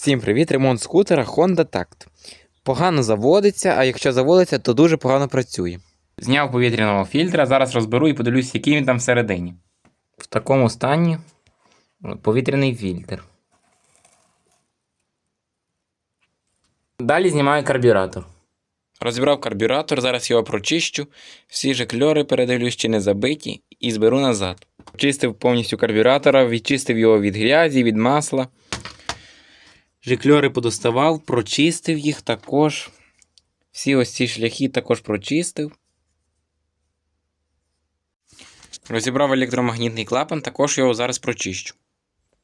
Всім привіт! Ремонт скутера Honda Tact. Погано заводиться, а якщо заводиться, то дуже погано працює. Зняв повітряного фільтра, зараз розберу і подивлюсь, який він там всередині. В такому стані повітряний фільтр. Далі знімаю карбюратор. Розібрав карбюратор, зараз його прочищу, всі же кльори передивлюсь, чи не забиті, і зберу назад. Чистив повністю карбюратора, відчистив його від грязі, від масла. Жикльори подоставав, прочистив їх також. Всі ось ці шляхи також прочистив. Розібрав електромагнітний клапан, також його зараз прочищу.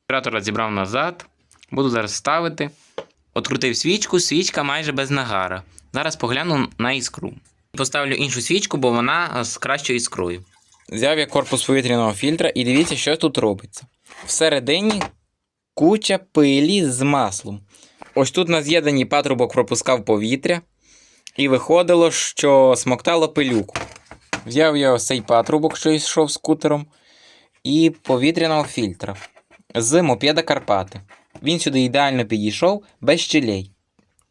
Карбюратор розібрав назад. Буду зараз ставити. Открутив свічку, свічка майже без нагара. Зараз погляну на іскру. Поставлю іншу свічку, бо вона з кращою іскрою. Взяв я корпус повітряного фільтра і дивіться, що тут робиться. Всередині куча пилі з маслом. Ось тут на з'єднанні патрубок пропускав повітря, і виходило, що смоктало пилюку. Взяв я ось цей патрубок, що йшов скутером, і повітряного фільтра з мопеда Карпати. Він сюди ідеально підійшов без щелей.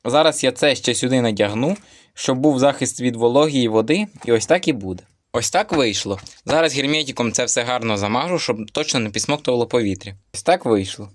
Зараз я це ще сюди надягну, щоб був захист від вологі і води, і ось так і буде. Ось так вийшло. Зараз герметиком це все гарно замажу, щоб точно не підсмоктувало повітря. Ось так вийшло.